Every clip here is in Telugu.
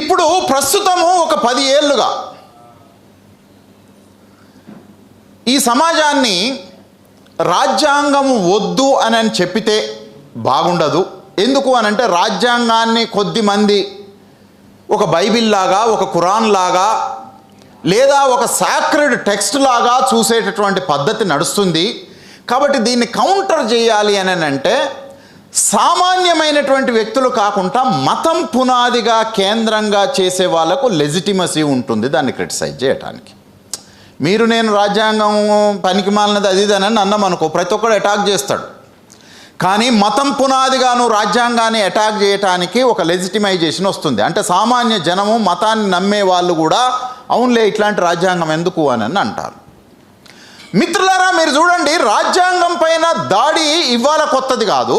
ఇప్పుడు ప్రస్తుతము ఒక పది ఏళ్ళుగా. ఈ సమాజాన్ని రాజ్యాంగం వద్దు అని అని చెప్పితే బాగుండదు. ఎందుకు అని అంటే రాజ్యాంగాన్ని కొద్ది మంది ఒక బైబిల్ లాగా ఒక కురాన్ లాగా లేదా ఒక సాక్రెడ్ టెక్స్ట్ లాగా చూసేటటువంటి పద్ధతి నడుస్తుంది. కాబట్టి దీన్ని కౌంటర్ చేయాలి అని అంటే సామాన్యమైనటువంటి వ్యక్తులు కాకుండా మతం పునాదిగా కేంద్రంగా చేసే వాళ్ళకు లెజిటిమసీ ఉంటుంది దాన్ని క్రిటిసైజ్ చేయడానికి మీరు నేను రాజ్యాంగం పనికి మాలినది అది ఇది అని అన్నాం అనుకో ప్రతి ఒక్కడు అటాక్ చేస్తాడు. కానీ మతం పునాదిగాను రాజ్యాంగాన్ని అటాక్ చేయటానికి ఒక లెజిటిమైజేషన్ వస్తుంది. అంటే సామాన్య జనము మతాన్ని నమ్మే వాళ్ళు కూడా అవునులే ఇట్లాంటి రాజ్యాంగం ఎందుకు అని అని అంటారు. మిత్రులారా మీరు చూడండి రాజ్యాంగం పైన దాడి ఇవాళ కొత్తది కాదు.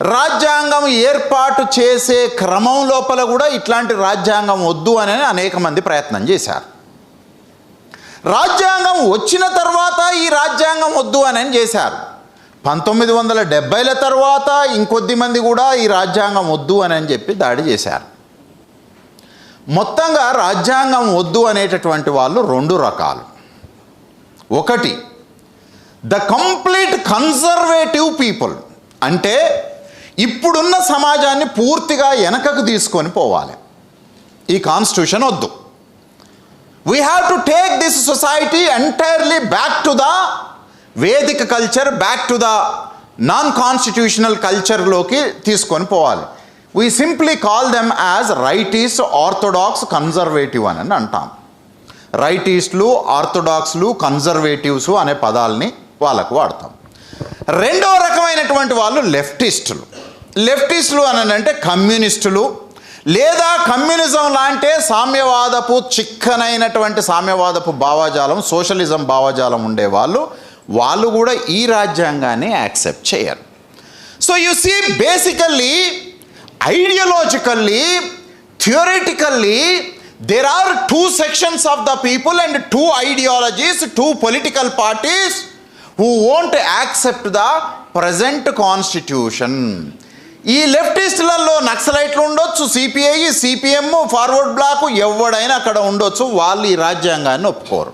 రాజ్యాంగం ఏర్పాటు చేసే క్రమం లోపల కూడా ఇట్లాంటి రాజ్యాంగం వద్దు అని అనేక మంది ప్రయత్నం చేశారు. రాజ్యాంగం వచ్చిన తర్వాత ఈ రాజ్యాంగం వద్దు అని చేశారు. పంతొమ్మిది వందల డెబ్బైల తర్వాత ఇంకొద్ది మంది కూడా ఈ రాజ్యాంగం వద్దు అని అని చెప్పి దాడి చేశారు. మొత్తంగా రాజ్యాంగం వద్దు అనేటటువంటి వాళ్ళు రెండు రకాలు. ఒకటి ద కంప్లీట్ కన్జర్వేటివ్ పీపుల్ అంటే ఇప్పుడున్న సమాజాన్ని పూర్తిగా వెనకకు తీసుకొని పోవాలి. ఈ కాన్స్టిట్యూషన్ వద్దు. We have to take this society entirely back to the Vedic culture back to the non constitutional కల్చర్లోకి తీసుకొని పోవాలి. We simply call them as rightist orthodox conservative అని అంటాం. రైటీస్ట్లు ఆర్థోడాక్స్లు కన్జర్వేటివ్స్ అనే పదాలని వాళ్ళకు వాడతాం. రెండవ రకమైనటువంటి వాళ్ళు లెఫ్టిస్టులు లెఫ్టిస్టులు అని అంటే కమ్యూనిస్టులు లేదా కమ్యూనిజం లాంటి సామ్యవాదపు చిక్కనైనటువంటి సామ్యవాదపు భావజాలం సోషలిజం భావజాలం ఉండేవాళ్ళు వాళ్ళు కూడా ఈ రాజ్యాంగాన్ని యాక్సెప్ట్ చేయరు. So you see basically ideologically theoretically there are two sections of the people and two ideologies two political parties who won't accept the present constitution ఈ లెఫ్టిస్టులలో నక్సలైట్లు ఉండొచ్చు సిపిఐ సిపిఎం ఫార్వర్డ్ బ్లాక్ ఎవడైనా అక్కడ ఉండొచ్చు వాళ్ళు ఈ రాజ్యాంగాన్ని ఒప్పుకోరు.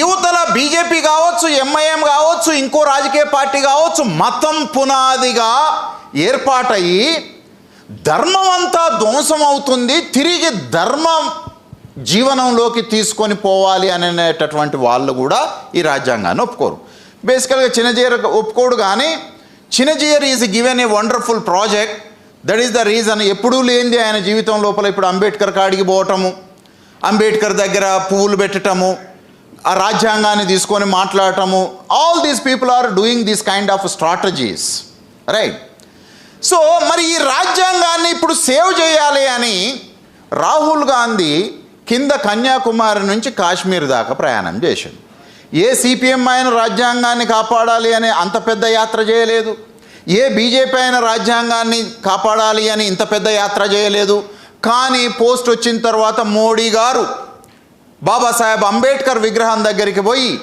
యువతల బీజేపీ కావచ్చు ఎంఐఎం కావచ్చు ఇంకో రాజకీయ పార్టీ కావచ్చు మతం పునాదిగా ఏర్పాటయ్యి ధర్మం అంతా ధ్వంసం అవుతుంది తిరిగి ధర్మం జీవనంలోకి తీసుకొని పోవాలి అనేటటువంటి వాళ్ళు కూడా ఈ రాజ్యాంగాన్ని ఒప్పుకోరు. బేసికల్గా చిన్నజీయర్ ఒప్పుకోడు కానీ Chinajeeyar is given a wonderful project. That is the reason ఎప్పుడూ లేనిది ఆయన జీవితం లోపల ఇప్పుడు అంబేద్కర్ కాడికి పోవటము అంబేద్కర్ దగ్గర పువ్వులు పెట్టటము ఆ రాజ్యాంగాన్ని తీసుకొని మాట్లాడటము. All these people are doing this kind of strategies right so మరి ఈ రాజ్యాంగాన్ని ఇప్పుడు సేవ్ చేయాలి అని రాహుల్ గాంధీ కింద కన్యాకుమారి నుంచి కాశ్మీర్ దాకా ప్రయాణం చేశాడు. ఏ సిపిఎం ఆయన రాజ్యాంగాన్ని కాపాడాలి అని అంత పెద్ద యాత్ర చేయలేదు? ఏ బీజేపీ అయిన రాజ్యాంగాన్ని కాపాడాలి అని ఇంత పెద్ద యాత్ర చేయలేదు? కానీ పోస్ట్ వచ్చిన తర్వాత మోడీ గారు బాబాసాహెబ్ అంబేద్కర్ విగ్రహం దగ్గరికి పోయి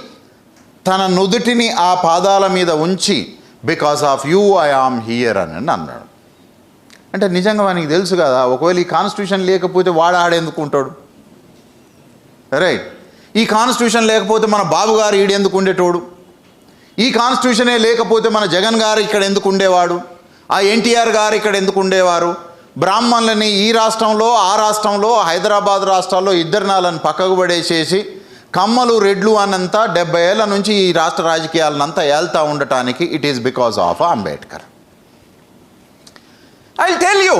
తన నుదుటిని ఆ పాదాల మీద ఉంచి because of you I am here అని అన్నాడు. అంటే నిజంగా వానికి తెలుసు కదా ఒకవేళ ఈ కాన్స్టిట్యూషన్ లేకపోతే వాడు ఉంటాడు? రైట్. ఈ కాన్స్టిట్యూషన్ లేకపోతే మన బాబు గారు ఈడెందుకు ఉండేటోడు? ఈ కాన్స్టిట్యూషనే లేకపోతే మన జగన్ గారు ఇక్కడ ఎందుకు ఉండేవాడు? ఆ ఎన్టీఆర్ గారు ఇక్కడ ఎందుకు ఉండేవారు? బ్రాహ్మణులని ఈ రాష్ట్రంలో ఆ రాష్ట్రంలో హైదరాబాద్ రాష్ట్రాల్లో ఇద్దరు నాళ్ళని పక్కకు పడేసేసి కమ్మలు రెడ్లు అన్నంత డెబ్బై ఏళ్ళ నుంచి ఈ రాష్ట్ర రాజకీయాలనంతా ఏళ్తా ఉండటానికి it is because of Ambedkar. I tell you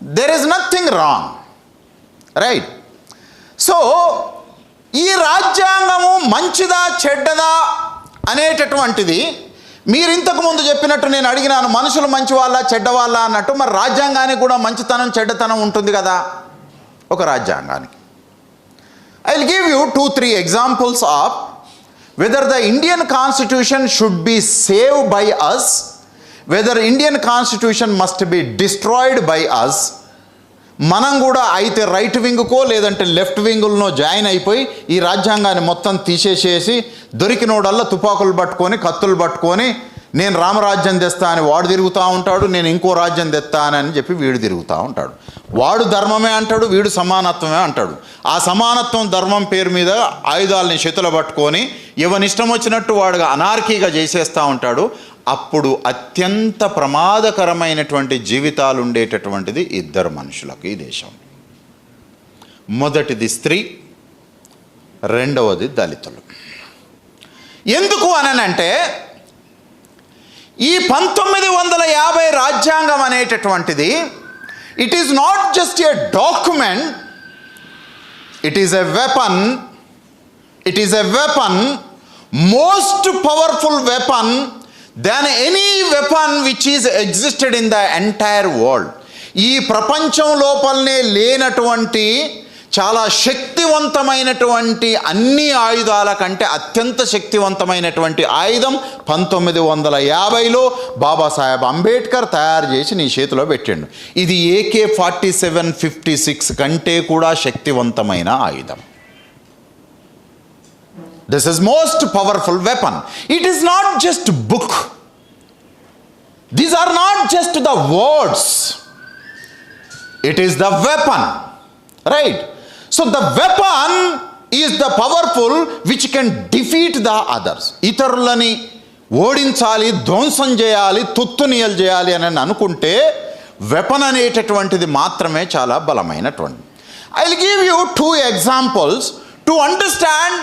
there is nothing wrong right so ఈ రాజ్యాంగము మంచిదా చెడ్డదా అనేటటువంటిది మీరు ఇంతకు ముందు చెప్పినట్టు నేను అడిగినాను మనుషులు మంచి వాళ్ళ చెడ్డ వాళ్ళ అన్నట్టు. మరి రాజ్యాంగానికి కూడా మంచితనం చెడ్డతనం ఉంటుంది కదా? ఒక రాజ్యాంగానికి. I will give you two three examples of whether the Indian constitution should be save by us whether Indian constitution must be destroyed by us మనం కూడా అయితే రైట్ వింగ్కో లేదంటే లెఫ్ట్ వింగులనో జాయిన్ అయిపోయి ఈ రాజ్యాంగాన్ని మొత్తం తీసేసేసి దొరికినోడల్లా తుపాకులు పట్టుకొని కత్తులు పట్టుకొని నేను రామరాజ్యం తెస్తా అని వాడు తిరుగుతూ ఉంటాడు నేను ఇంకో రాజ్యం తెస్తానని చెప్పి వీడు తిరుగుతూ ఉంటాడు. వాడు ధర్మమే అంటాడు వీడు సమానత్వమే అంటాడు. ఆ సమానత్వం ధర్మం పేరు మీద ఆయుధాలని చేతులు పట్టుకొని ఎవనిష్టం వచ్చినట్టు వాడుగా అనార్కీగా చేసేస్తూ ఉంటాడు. అప్పుడు అత్యంత ప్రమాదకరమైనటువంటి జీవితాలు ఉండేటటువంటిది ఇద్దరు మనుషులకు ఈ దేశం. మొదటిది స్త్రీ రెండవది దళితులు. ఎందుకు అనంటే ఈ పంతొమ్మిది వందల యాభై రాజ్యాంగం అనేటటువంటిది it is not just a document it is a weapon it is a weapon most powerful weapon than any weapon which is existed in the entire world ఈ ప్రపంచం లోపలనే లేనటువంటి చాలా శక్తివంతమైనటువంటి అన్ని ఆయుధాల కంటే అత్యంత శక్తివంతమైనటువంటి ఆయుధం పంతొమ్మిది వందల యాభైలో బాబాసాహెబ్ అంబేద్కర్ తయారు చేసి నీ చేతిలో పెట్టిండు. ఇది AK forty seven fifty six కంటే కూడా శక్తివంతమైన ఆయుధం. This is most powerful weapon it is not just book these are not just the words it is the weapon right so the weapon is the powerful which can defeat the others ఇతరులని ఓడించాలి ధ్వంసం చేయాలి తుత్తునియలు చేయాలి అని అనుకుంటే వెపన్ అనేటటువంటిది మాత్రమే చాలా బలమైనటువంటి. I will give you two examples to understand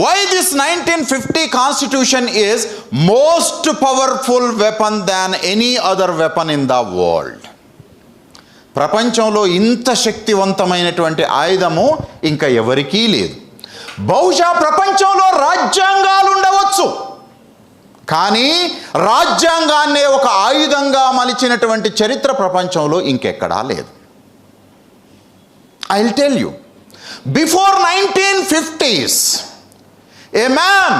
why this nineteen fifty constitution is most powerful weapon than any other weapon in the world ప్రపంచంలో ఇంత శక్తివంతమైనటువంటి ఆయుధము ఇంకా ఎవరికీ లేదు. బహుశా ప్రపంచంలో రాజ్యాంగాలు ఉండవచ్చు. కానీ రాజ్యాంగాన్నే ఒక ఆయుధంగా మలిచినటువంటి చరిత్ర ప్రపంచంలో ఇంకెక్కడా లేదు. I tell you before nineteen fifties a man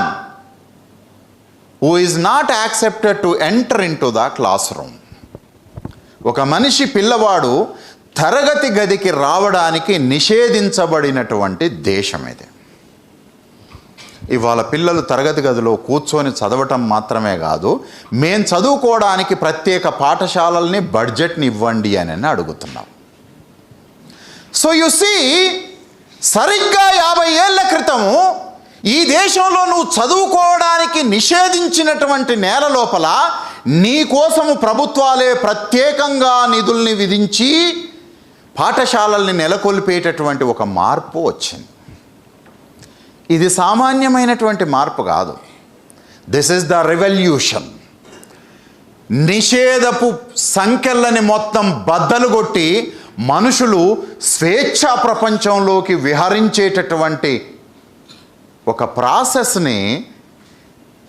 who is not accepted to enter in to the class room ఒక మనిషి పిల్లవాడు తరగతి గదికి రావడానికి నిషేధించబడినటువంటి దేశం ఇది. ఇవాళ పిల్లలు తరగతి గదిలో కూర్చొని చదవటం మాత్రమే కాదు మేం చదువుకోవడానికి ప్రత్యేక పాఠశాలల్ని బడ్జెట్ని ఇవ్వండి అని అడుగుతున్నాం. సో యు సీ సరిగ్గా యాభై ఏళ్ళ క్రితము ఈ దేశంలో నువ్వు చదువుకోవడానికి నిషేధించినటువంటి నేల లోపల నీకోసము ప్రభుత్వాలే ప్రత్యేకంగా నిధుల్ని విధించి పాఠశాలల్ని నెలకొల్పేటటువంటి ఒక మార్పు వచ్చింది. ఇది సామాన్యమైనటువంటి మార్పు కాదు. దిస్ ఇస్ ద రెవల్యూషన్ నిషేధపు సంఖ్యలని మొత్తం బద్దలు కొట్టి మనుషులు స్వేచ్ఛా ప్రపంచంలోకి విహరించేటటువంటి ఒక ప్రాసెస్ని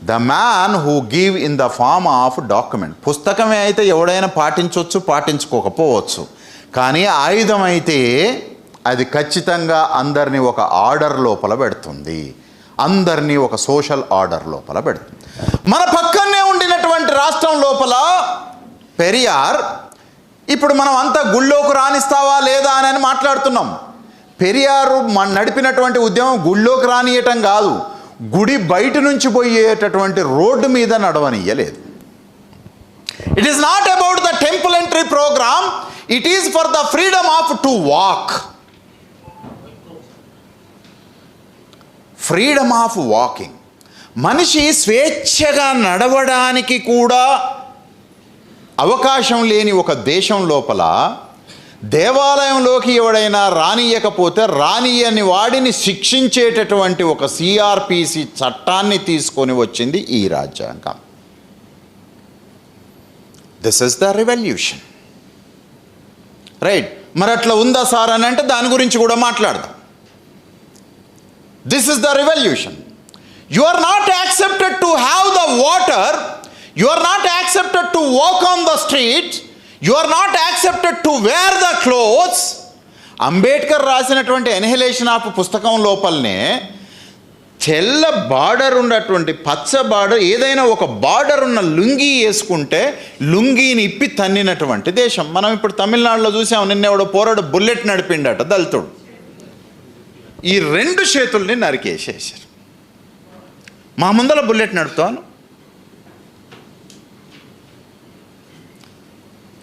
the man who give in the form of document పుస్తకమే అయితే ఎవడైనా పాటించవచ్చు పాటించుకోకపోవచ్చు. కానీ ఆయుధం అయితే అది ఖచ్చితంగా అందరినీ ఒక ఆర్డర్ లోపల పెడుతుంది. అందరినీ ఒక సోషల్ ఆర్డర్ లోపల పెడుతుంది. మన పక్కనే ఉండినటువంటి రాష్ట్రం లోపల పెరియార్ ఇప్పుడు మనం అంతా గుళ్ళోకి రాణిస్తావా లేదా అని మాట్లాడుతున్నాం. పెరియారు మన నడిపినటువంటి ఉద్యమం గుళ్ళోకి రానియటం కాదు. గుడి బయట నుంచి పోయేటటువంటి రోడ్డు మీద నడవనియ్యలేదు it is not about the temple entry program it is for the freedom of to walk freedom of walking మనిషి స్వేచ్ఛగా నడవడానికి కూడా అవకాశం లేని ఒక దేశం లోపల దేవాలయంలోకి ఎవడైనా రానియకపోతే రానియని వాడిని శిక్షించేటటువంటి ఒక సిఆర్పిసి చట్టాన్ని తీసుకొని వచ్చింది ఈ రాజ్యాంగం. This is the revolution right మరి అట్లా ఉందా సార్ అని అంటే దాని గురించి కూడా మాట్లాడదాం. This is the revolution you are not accepted to have the water you are not accepted to walk on the street you are not accepted to wear the clothes Ambedkar రాసినటువంటి ఎన్హిలేషన్ ఆఫ్ పుస్తకం లోపలనే తెల్ల బార్డర్ ఉన్నటువంటి పచ్చ బార్డర్ ఏదైనా ఒక బార్డర్ ఉన్న లుంగీ వేసుకుంటే లుంగీని ఇప్పి తన్నినటువంటి దేశం. మనం ఇప్పుడు తమిళనాడులో చూసాం నిన్న ఎవడో పోరాడు బుల్లెట్ నడిపిండట దళితుడు. ఈ రెండు చేతుల్ని నరికేసేసారు మా ముందర బుల్లెట్ నడుపుతాను.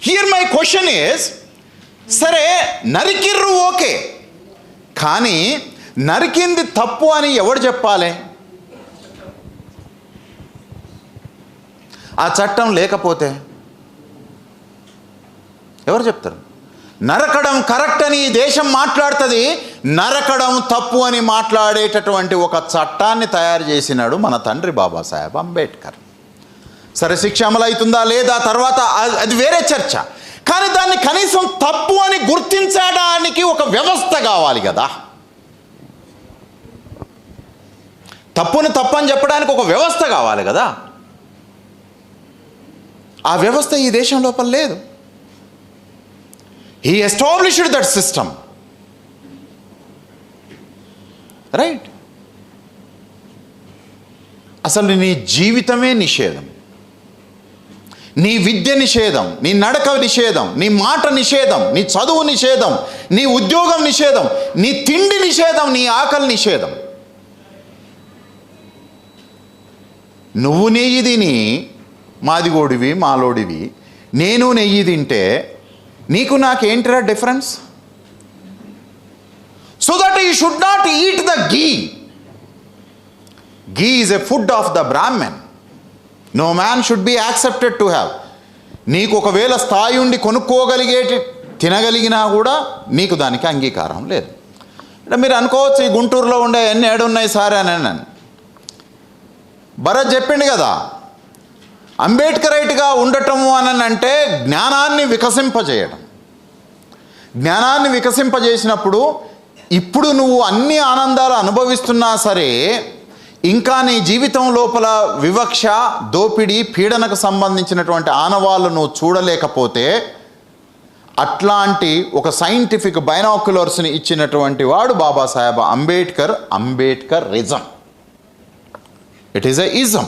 హియర్ మై క్వశ్చన్ ఈస్ సరే నరికిర్రు ఓకే కానీ నరికింది తప్పు అని ఎవడు చెప్పాలి? ఆ చట్టం లేకపోతే ఎవరు చెప్తారు? నరకడం కరెక్ట్ అని ఈ దేశం మాట్లాడుతుంది నరకడం తప్పు అని మాట్లాడేటటువంటి ఒక చట్టాన్ని తయారు చేసినాడు మన తండ్రి బాబాసాహెబ్ అంబేద్కర్. సరే శిక్ష అమలవుతుందా లేదా? తర్వాత అది వేరే చర్చ. కానీ దాన్ని కనీసం తప్పు అని గుర్తించడానికి ఒక వ్యవస్థ కావాలి కదా. తప్పుని తప్పు అని చెప్పడానికి ఒక వ్యవస్థ కావాలి కదా. ఆ వ్యవస్థ ఈ దేశం లోపల లేదు. He established that system right అసలు నీ జీవితమే నిషేధం. నీ విద్య నిషేధం నీ నడక నిషేధం నీ మాట నిషేధం నీ చదువు నిషేధం నీ ఉద్యోగం నిషేధం నీ తిండి నిషేధం నీ ఆకలి నిషేధం. నువ్వు నెయ్యి తిని మాదిగోడివి మాలోడివి. నేను నెయ్యి తింటే నీకు నాకేంటిరా difference? So that you should not eat the ghee ghee is a food of the Brahmin no man should be accepted to have నీకు ఒకవేళ స్థాయి ఉండి కొనుక్కోగలిగేటి తినగలిగినా కూడా నీకు దానికి అంగీకారం లేదు. అంటే మీరు అనుకోవచ్చు ఈ గుంటూరులో ఉండే ఎన్ని ఏడున్నాయి సార్ అని అన్నాను. భరత్ చెప్పిండు కదా అంబేద్కరైట్గా ఉండటము అని అంటే జ్ఞానాన్ని వికసింపజేయడం. జ్ఞానాన్ని వికసింపజేసినప్పుడు ఇప్పుడు నువ్వు అన్ని ఆనందాలు అనుభవిస్తున్నా సరే ఇంకా నీ జీవితం లోపల వివక్ష దోపిడీ పీడనకు సంబంధించినటువంటి ఆనవాళ్ళు నువ్వు చూడలేకపోతే అట్లాంటి ఒక సైంటిఫిక్ బైనాక్యులర్స్ని ఇచ్చినటువంటి వాడు Babasaheb Ambedkar Ambedkarism it is a ism